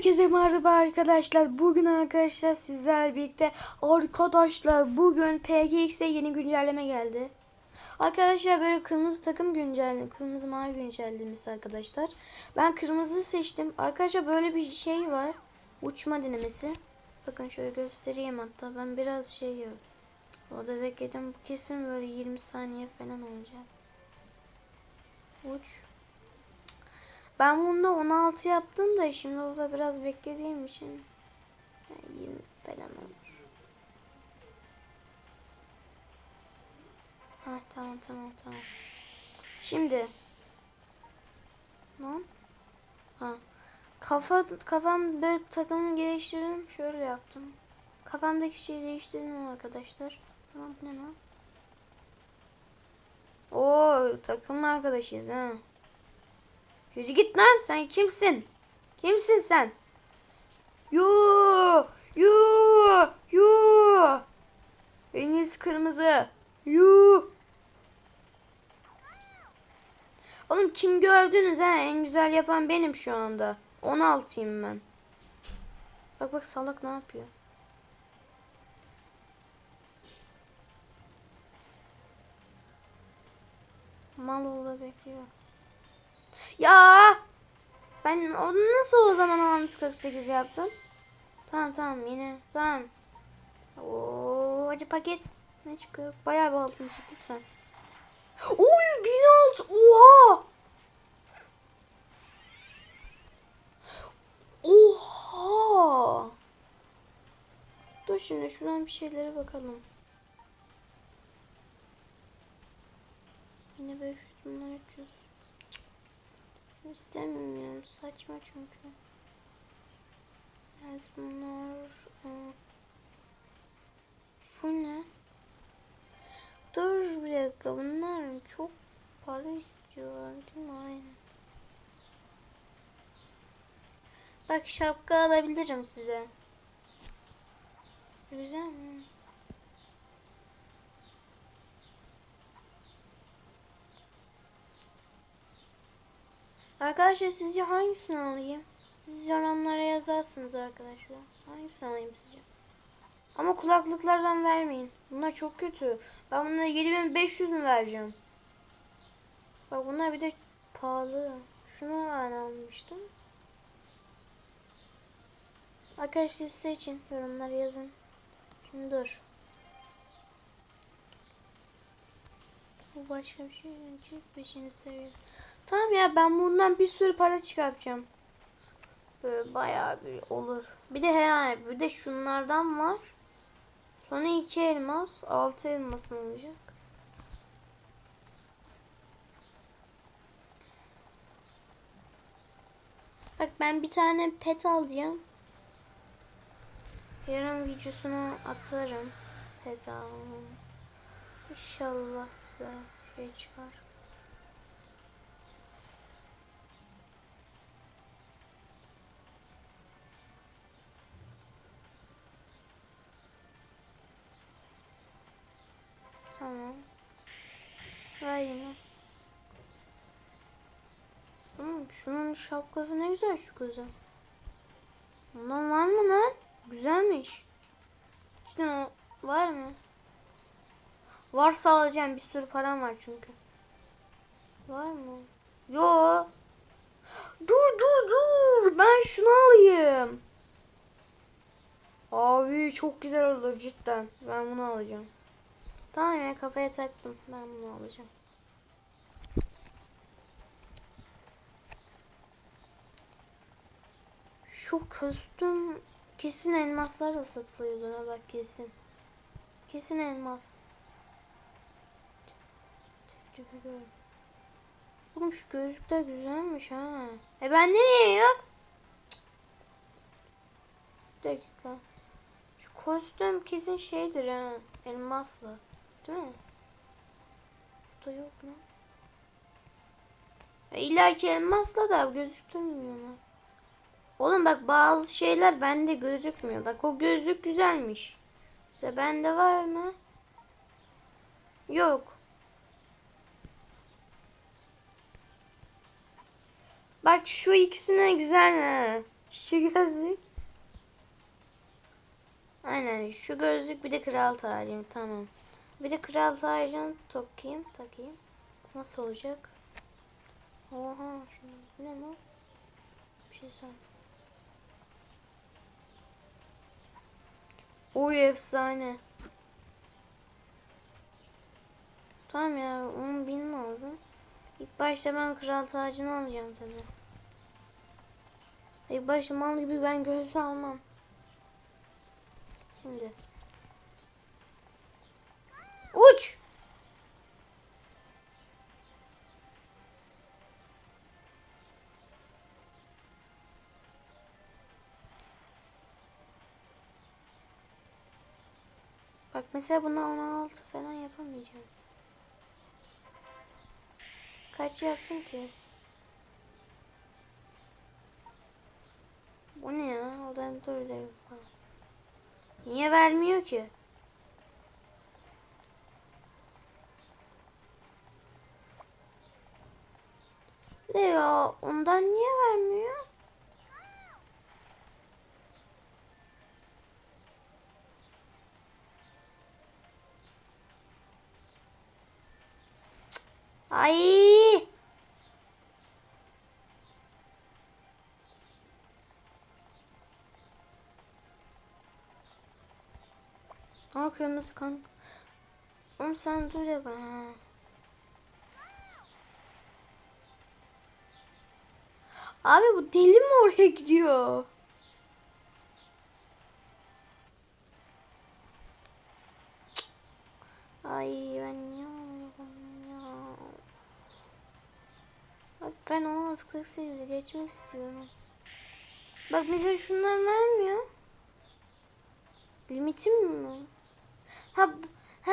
Herkese merhaba arkadaşlar. Bugün arkadaşlar sizlerle birlikte arkadaşlar bugün PGX'e yeni güncelleme geldi. Arkadaşlar böyle kırmızı takım güncelleme, kırmızı mavi güncellemesi arkadaşlar. Ben kırmızı seçtim. Arkadaşlar böyle bir şey var. Uçma denemesi. Bakın şöyle göstereyim hatta. Ben biraz şey yok. Orada bekledim. Bu kesin böyle 20 saniye falan olacak. Uç. Ben bunda 16 yaptım da şimdi orada biraz beklediğim için yani 20 falan olur. Ha tamam tamam tamam. Şimdi lan ha kafa kafam böyle takımı geliştirdim şöyle yaptım. Kafamdaki şeyi değiştirdim arkadaşlar. Tamam ne lan? Oo takım arkadaşıyız ha. Yürü git lan sen kimsin? Kimsin sen? Yoo! Yoo! Yoo! Deniz kırmızı. Yoo! Oğlum kim gördünüz ha? En güzel yapan benim şu anda. 16'yım ben. Bak bak salak ne yapıyor? Mal orada bekliyor. Ya ben onu nasıl o zaman 48 yaptım? Tamam tamam yine tamam. Oo hadi paket. Ne çıkıyor? Bayağı bir altın çık lütfen. Oy 1006 oha. Oha. Dur şimdi şuradan bir şeylere bakalım. Yine 500 bunlar 300. İstemiyorum saçma çünkü. Evet bunlar e, bu ne? Dur bir dakika bunlar çok para istiyorlar değil mi? Aynen. Bak şapka alabilirim size. Güzel mi? Arkadaşlar sizce hangisini alayım? Siz yorumlara yazarsınız arkadaşlar. Hangisini alayım sizce? Ama kulaklıklardan vermeyin. Bunlar çok kötü. Ben bunlara 7500 mü vereceğim? Bak bunlar bir de pahalı. Şunu ben almıştım. Arkadaşlar siz için yorumlara yazın. Şimdi dur. Bu başka bir şey değil. Beşinci seviye. Tamam ya ben bundan bir sürü para çıkartacağım. Böyle bayağı bir olur. Bir de he, bir de şunlardan var. Sonra iki elmas, altı elmasım olacak. Bak ben bir tane pet alacağım. Yarın videosunu atarım. Pet almam. İnşallah güzel şey çıkar. Tamam. Ver yine. Hmm, şunun şapkası ne güzel şu kızın. Ondan var mı lan? Güzelmiş. İşte o var mı? Varsa alacağım bir sürü param var çünkü. Var mı? Yo. Dur dur dur. Ben şunu alayım. Abi çok güzel olur cidden. Ben bunu alacağım. Tamam ya kafaya taktım. Ben bunu alacağım. Şu kostüm kesin elmaslarla satılıyordur ha bak kesin. Kesin elmas. Oğlum şu gözlükler güzelmiş ha. E ben niye yok? Bir dakika. Şu kostüm kesin şeydir ha. Elmasla. Değil mi? Bu da yok lan. İlla ki elmasla da gözüktürmüyor mu? Oğlum bak bazı şeyler bende gözükmüyor. Bak o gözlük güzelmiş. Mesela bende var mı? Yok. Bak şu ikisine güzel mi? Şu gözlük. Aynen şu gözlük bir de kral tacım tamam. Bir de kral tacını takayım takayım. Nasıl olacak? Oha şu ne lan? Bir şey sor. Oy efsane. Tamam ya onun bin lazım. İlk başta ben kral tacını alacağım tabii. İlk başta mal gibi ben gözlüğü almam. Şimdi. Uç. Bak mesela bunu 16 falan yapamayacağım. Kaç yaptım ki? Bu ne ya? O da dur dakika. Niye vermiyor ki? Ne ya? Ondan niye vermiyor? Ay! Aa kırmızı kan. Oğlum sen dur ya. Abi bu deli mi oraya gidiyor? Ay ben niye ya? Bak ben 16.48'i geçmek istiyorum. Bak mesela şundan vermiyor. Limitim mi? Ha, ha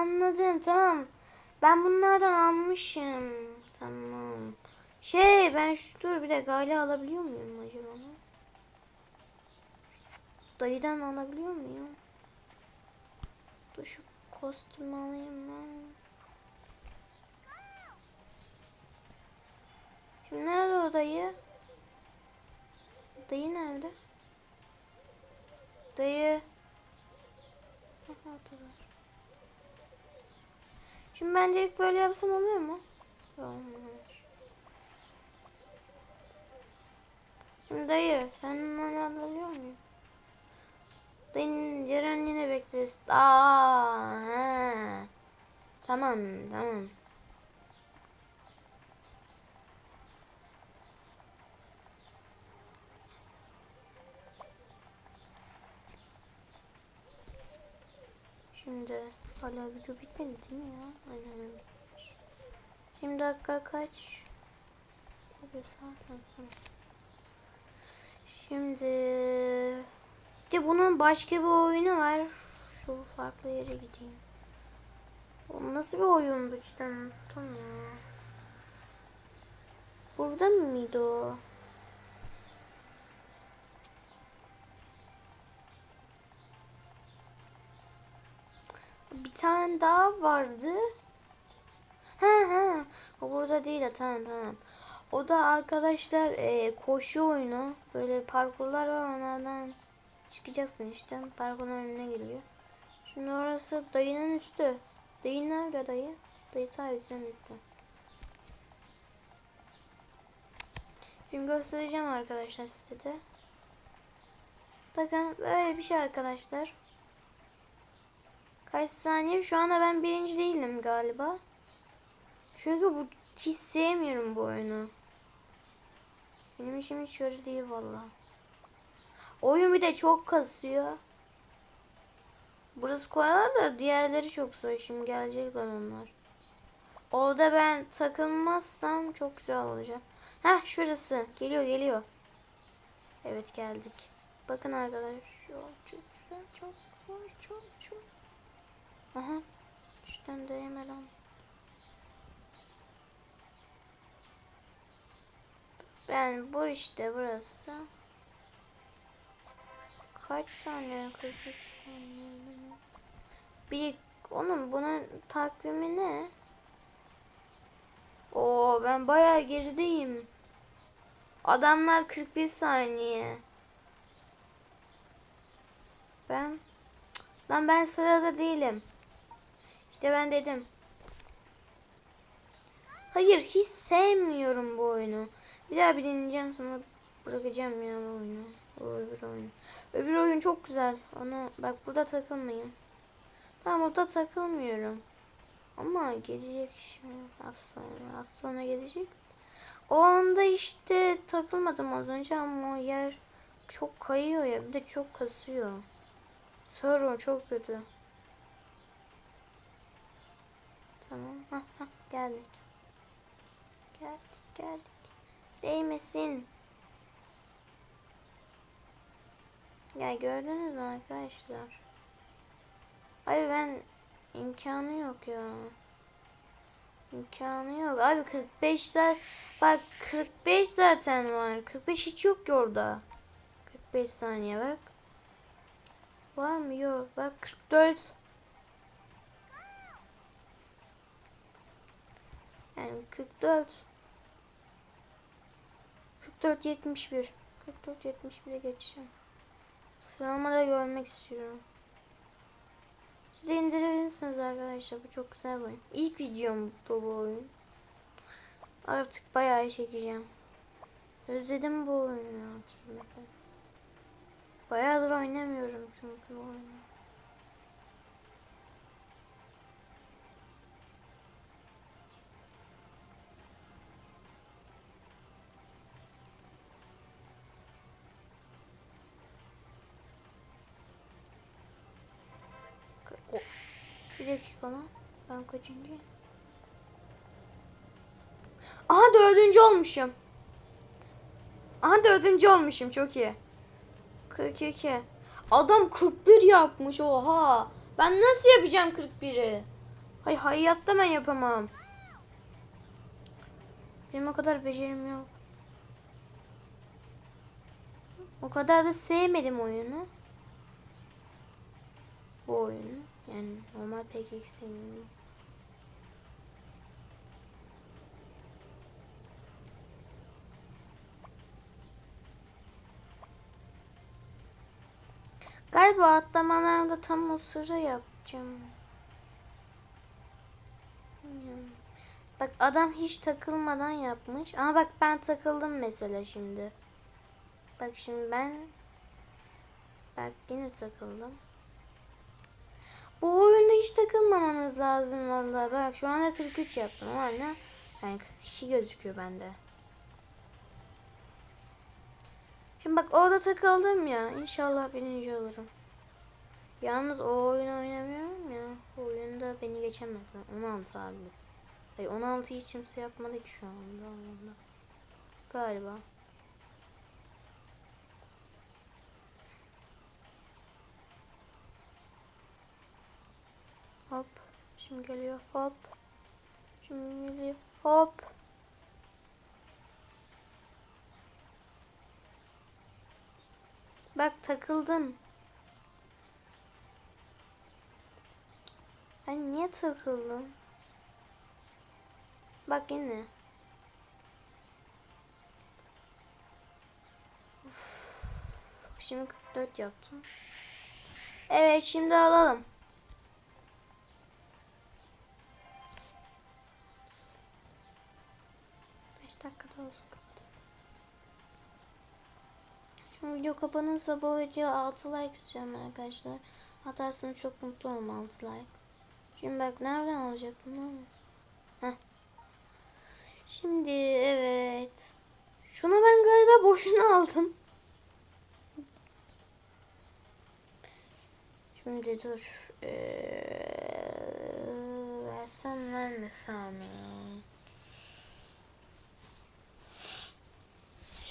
anladım tamam. Ben bunlardan almışım. Tamam. Şey ben şu dur bir de gale alabiliyor muyum acaba? Dayıdan alabiliyor muyum? Dur şu kostüm alayım ben. Şimdi nerede o dayı? Dayı nerede? Dayı. Şimdi ben direkt böyle yapsam oluyor mu? Olmuş. Şimdi dayı sen onları alabiliyor muyum? Dayının Ceren yine bekleriz. Aa, he. Tamam tamam. Şimdi hala video bitmedi değil mi ya? Aynen bitmiş. Şimdi dakika kaç? Bir saat sonra. Şimdi de bunun başka bir oyunu var. Şu farklı yere gideyim. O nasıl bir oyundu cidden unuttum ya. Burada mıydı o? Bir tane daha vardı. Ha ha. O burada değil. Tamam tamam. O da arkadaşlar e, koşu oyunu. Böyle parkurlar var onlardan çıkacaksın işte. Parkurun önüne geliyor. Şimdi orası dayının üstü. Dayı nerede dayı? Dayı ta üstümüzde. Şimdi göstereceğim arkadaşlar size. Bakın böyle bir şey arkadaşlar. Kaç saniye? Şu anda ben birinci değilim galiba. Çünkü bu hiç sevmiyorum bu oyunu. Benim işim hiç öyle değil valla. Oyun bir de çok kasıyor. Burası kolay da diğerleri çok zor. Şimdi gelecekler onlar. Orada ben takılmazsam çok güzel olacak. Heh şurası. Geliyor geliyor. Evet geldik. Bakın arkadaşlar. Çok güzel. Çok zor. Çok çok. Aha. Üstten değmeden. Ben bu işte burası. Kaç saniye? 43 saniye. Bir onun bunun takvimi ne? Oo ben bayağı gerideyim. Adamlar 41 saniye. Ben lan ben sırada değilim. İşte ben dedim. Hayır hiç sevmiyorum bu oyunu. Bir daha bir deneyeceğim sonra bırakacağım ya oyunu. O öbür oyun. Öbür oyun çok güzel. Onu bak burada takılmayayım. Tamam burada takılmıyorum. Ama gelecek şimdi az sonra, az sonra gelecek. O anda işte takılmadım az önce ama o yer çok kayıyor ya bir de çok kasıyor. Sorun çok kötü. Tamam. Hah, hah, geldik. Geldik geldik. Değmesin. Ya gördünüz mü arkadaşlar? Ay ben imkanı yok ya. İmkanı yok. Abi 45 saat bak 45 zaten var. 45 hiç yok ki orada. 45 saniye bak. Var mı? Yok. Bak 44. Yani 44. 44 71. 44 71'e geçeceğim. Sıralamada görmek istiyorum. Siz de indirebilirsiniz arkadaşlar. Bu çok güzel bir oyun. İlk videom bu, oyun. Artık bayağı çekeceğim. Özledim bu oyunu ya. Bayağıdır oynamıyorum çünkü bu oyunu. Bir dakika lan. Ben kaçıncı? Aha dördüncü olmuşum. Aha dördüncü olmuşum çok iyi. 42. Adam 41 yapmış oha. Ben nasıl yapacağım 41'i? Hay hayatta ben yapamam. Benim o kadar becerim yok. O kadar da sevmedim oyunu. Bu oyunu. Yani normal pek eksilmiyor. Galiba atlamalarımda tam o sıra yapacağım. Bak adam hiç takılmadan yapmış. Ama bak ben takıldım mesela şimdi. Bak şimdi ben bak yine takıldım. Bu oyunda hiç takılmamanız lazım vallahi. Bak şu anda 43 yaptım ama ne? Yani 42 gözüküyor bende. Şimdi bak orada takıldım ya. İnşallah birinci olurum. Yalnız o oyunu oynamıyorum ya. O oyunda beni geçemezsin. 16 abi. Ay 16 hiç kimse yapmadı ki şu anda. Galiba. Hop. Şimdi geliyor. Hop. Şimdi geliyor. Hop. Bak takıldım. Ben niye takıldım? Bak yine. Uf. Şimdi 44 yaptım. Evet şimdi alalım. Olsun kapat. Şimdi video kapanırsa bu video 6 like istiyorum arkadaşlar. Atarsanız çok mutlu olurum 6 like. Şimdi bak nereden alacaktım lan? Heh. Şimdi evet. Şunu ben galiba boşuna aldım. Şimdi dur. Ee, versem ben de sana.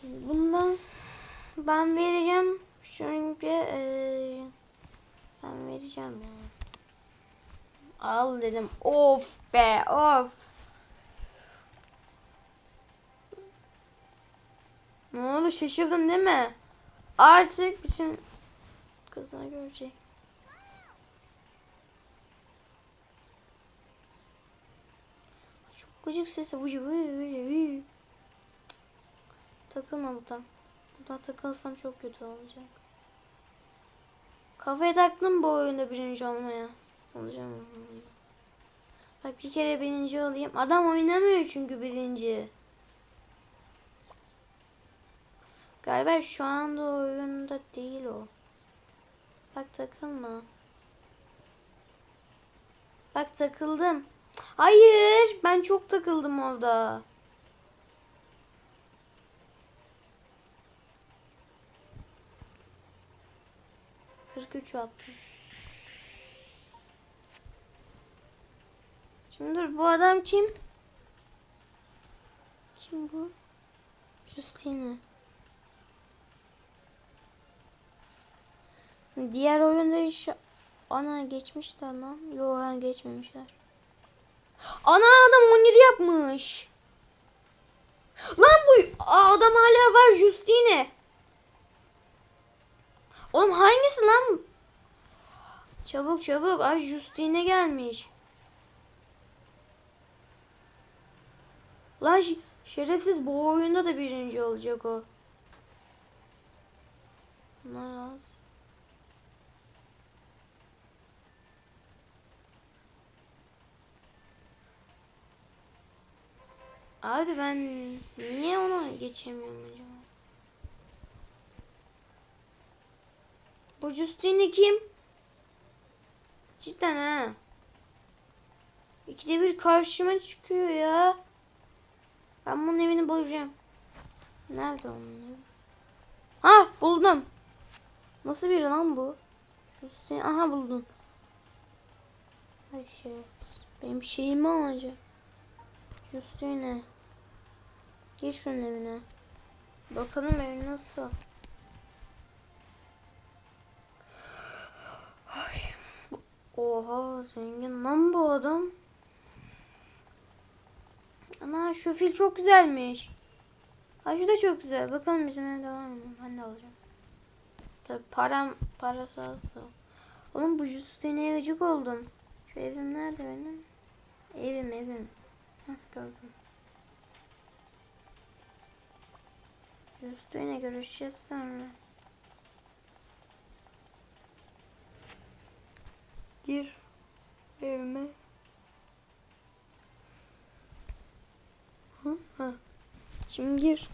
Şimdi bundan ben vereceğim. Çünkü ee, ben vereceğim ya. Al dedim. Of be of. Ne oldu şaşırdın değil mi? Artık bütün kızlar görecek. Çok gıcık sesi. Vucu vucu vucu vucu. takılma burada. Burada takılsam çok kötü olacak. Kafaya taktım bu oyunda birinci olmaya. Olacağım. Bak bir kere birinci olayım. Adam oynamıyor çünkü birinci. Galiba şu anda oyunda değil o. Bak takılma. Bak takıldım. Hayır, ben çok takıldım orada. Kırk üç yaptım. Şimdi dur bu adam kim? Kim bu? Justine. Diğer oyunda iş ana geçmişler lan. Yok ha geçmemişler. Ana adam 17 yapmış. Lan bu adam hala var Justine. Oğlum hangisi lan? Çabuk çabuk ay Justine gelmiş. Lan şerefsiz bu oyunda da birinci olacak o. Bunlar az. Ben niye ona geçemiyorum acaba? Bu Justine kim? Cidden ha. İkide bir karşıma çıkıyor ya. Ben bunun evini bulacağım. Nerede onun evi? Ha buldum. Nasıl biri lan bu? Justine aha buldum. Ay şey. Benim şeyimi alacak. Justine. Gir şunun evine. Bakalım evi nasıl. Oha zengin lan bu adam. Ana şu fil çok güzelmiş. Ay şu da çok güzel. Bakalım bizim evde var mı? Ben de alacağım. Tabii param parası azsa. Oğlum bu Justine'ye gıcık oldum. Şu evim nerede benim? Evim evim. Hah gördüm. Justine görüşeceğiz sonra. Gir evime. Hı? Ha. Şimdi gir.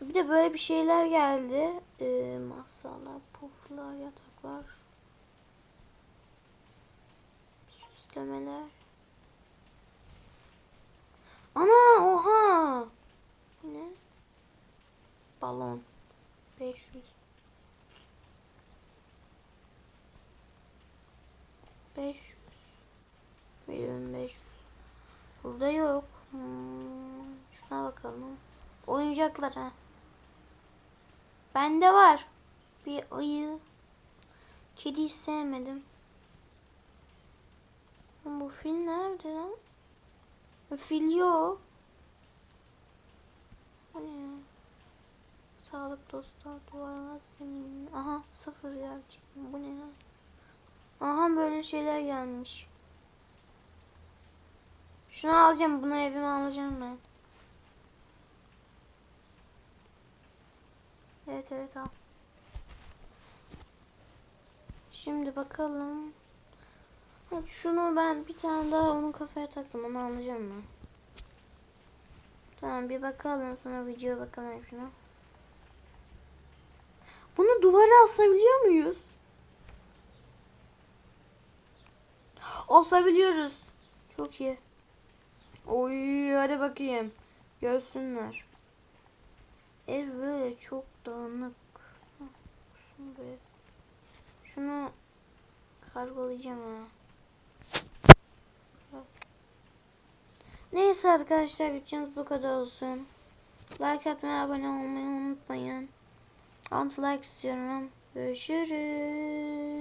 Bir de böyle bir şeyler geldi. Ee, masalar, puflar, yataklar. Süslemeler. Ana oha. Ne? Balon. 500. 500. Milyon 500. Burada yok. Hmm, şuna bakalım. Oyuncaklar ha. Bende var. Bir ayı. Kediyi sevmedim. Bu fil nerede lan? Fil yok. Sağlık dostlar duvarlar senin. Aha sıfır gerçek. Bu ne lan? Aha böyle şeyler gelmiş. Şunu alacağım. Bunu evime alacağım ben. Evet evet al. Şimdi bakalım. Şunu ben bir tane daha onun kafaya taktım. Onu alacağım ben. Tamam bir bakalım. Sonra videoya bakalım şuna. Bunu duvara asabiliyor muyuz? Asabiliyoruz. Çok iyi. Oy hadi bakayım. Görsünler. Ev böyle çok dağınık. Hah, Şunu kargolayacağım ha. Neyse arkadaşlar videomuz bu kadar olsun. Like atmayı, abone olmayı unutmayın. Anti like istiyorum. Görüşürüz.